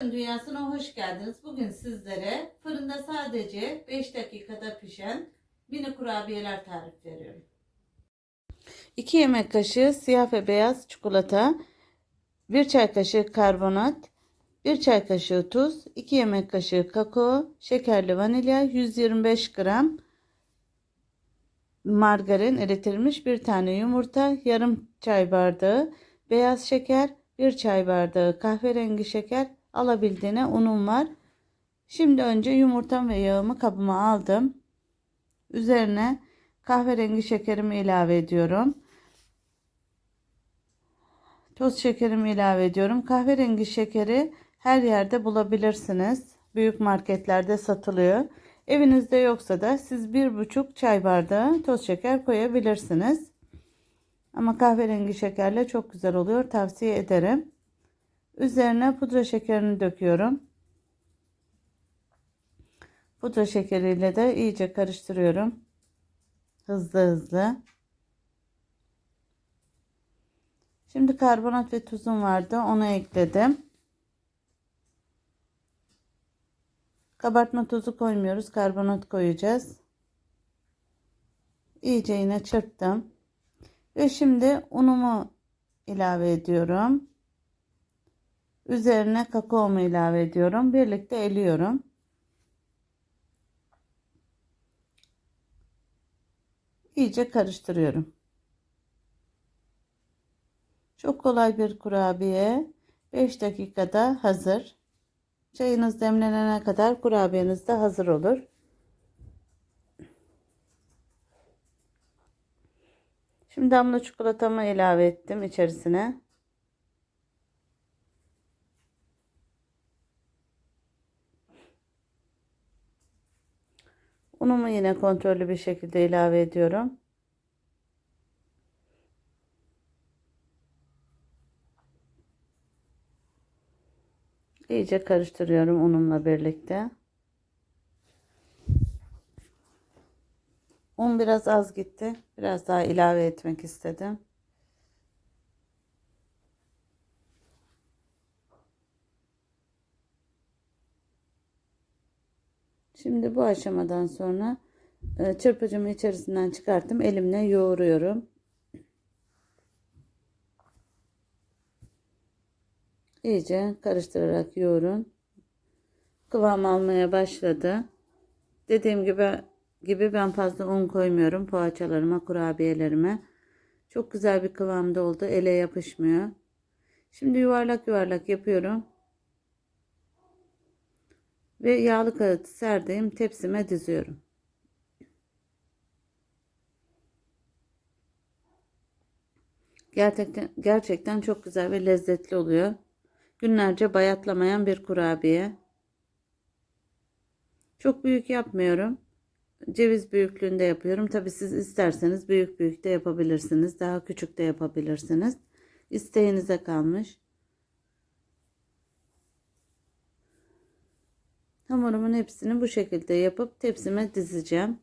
Dünyası'na hoş geldiniz. Bugün sizlere fırında sadece 5 dakikada pişen mini kurabiyeler tarif veriyorum. 2 yemek kaşığı siyah ve beyaz çikolata, 1 çay kaşığı karbonat, 1 çay kaşığı tuz, 2 yemek kaşığı kakao, şekerli vanilya, 125 gram margarin eritilmiş, 1 tane yumurta, yarım çay bardağı beyaz şeker, 1 çay bardağı kahverengi şeker, alabildiğine unum var. Şimdi önce yumurtam ve yağımı kabıma aldım. Üzerine kahverengi şekerimi ilave ediyorum. Toz şekerimi ilave ediyorum. Kahverengi şekeri her yerde bulabilirsiniz. Büyük marketlerde satılıyor. Evinizde yoksa da siz bir buçuk çay bardağı toz şeker koyabilirsiniz. Ama kahverengi şekerle çok güzel oluyor. Tavsiye ederim. Üzerine pudra şekerini döküyorum. Pudra şekeriyle de iyice karıştırıyorum. Hızlı hızlı. Şimdi karbonat ve tuzum vardı. Onu ekledim. Kabartma tozu koymuyoruz. Karbonat koyacağız. İyice yine çırptım. Ve şimdi unumu ilave ediyorum. Üzerine kakaomu ilave ediyorum. Birlikte eliyorum. İyice karıştırıyorum. Çok kolay bir kurabiye. 5 dakikada hazır. Çayınız demlenene kadar kurabiyeniz de hazır olur. Şimdi damla çikolatamı ilave ettim içerisine. Unumu yine kontrollü bir şekilde ilave ediyorum. İyice karıştırıyorum unumla birlikte. Un biraz az gitti. Biraz daha ilave etmek istedim. Şimdi bu aşamadan sonra e, çırpıcımı içerisinden çıkarttım. Elimle yoğuruyorum. İyice karıştırarak yoğurun. Kıvam almaya başladı. Dediğim gibi gibi ben fazla un koymuyorum poğaçalarıma, kurabiyelerime. Çok güzel bir kıvamda oldu. Ele yapışmıyor. Şimdi yuvarlak yuvarlak yapıyorum. Ve yağlı kağıt serdiğim tepsime diziyorum. Gerçekten, gerçekten çok güzel ve lezzetli oluyor. Günlerce bayatlamayan bir kurabiye. Çok büyük yapmıyorum. Ceviz büyüklüğünde yapıyorum. Tabi siz isterseniz büyük büyük de yapabilirsiniz. Daha küçük de yapabilirsiniz. İsteğinize kalmış. Hamurumun hepsini bu şekilde yapıp tepsime dizeceğim.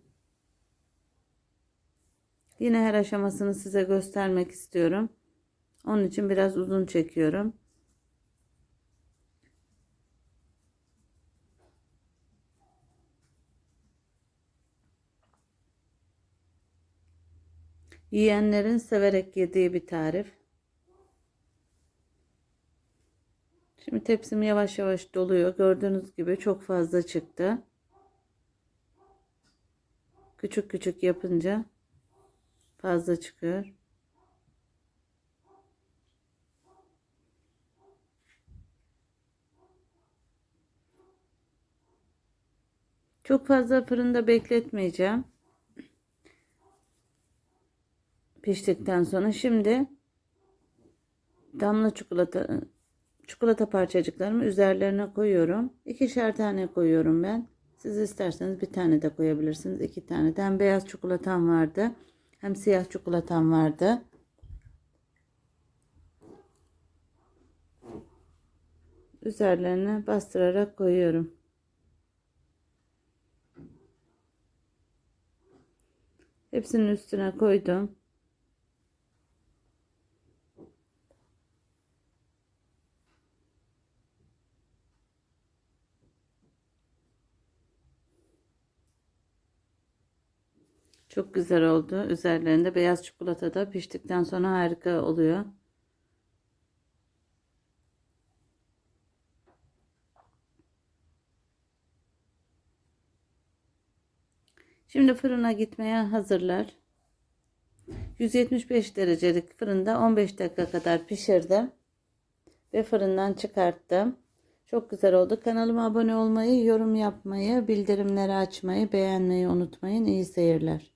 Yine her aşamasını size göstermek istiyorum. Onun için biraz uzun çekiyorum. Yiyenlerin severek yediği bir tarif. Şimdi tepsim yavaş yavaş doluyor. Gördüğünüz gibi çok fazla çıktı. Küçük küçük yapınca fazla çıkıyor. Çok fazla fırında bekletmeyeceğim. Piştikten sonra şimdi damla çikolata çikolata parçacıklarımı üzerlerine koyuyorum. İkişer tane koyuyorum ben. Siz isterseniz bir tane de koyabilirsiniz. iki tane de. Hem beyaz çikolatam vardı. Hem siyah çikolatam vardı. Üzerlerine bastırarak koyuyorum. Hepsinin üstüne koydum. Çok güzel oldu. Üzerlerinde beyaz çikolata da piştikten sonra harika oluyor. Şimdi fırına gitmeye hazırlar. 175 derecelik fırında 15 dakika kadar pişirdim ve fırından çıkarttım. Çok güzel oldu. Kanalıma abone olmayı, yorum yapmayı, bildirimleri açmayı, beğenmeyi unutmayın. İyi seyirler.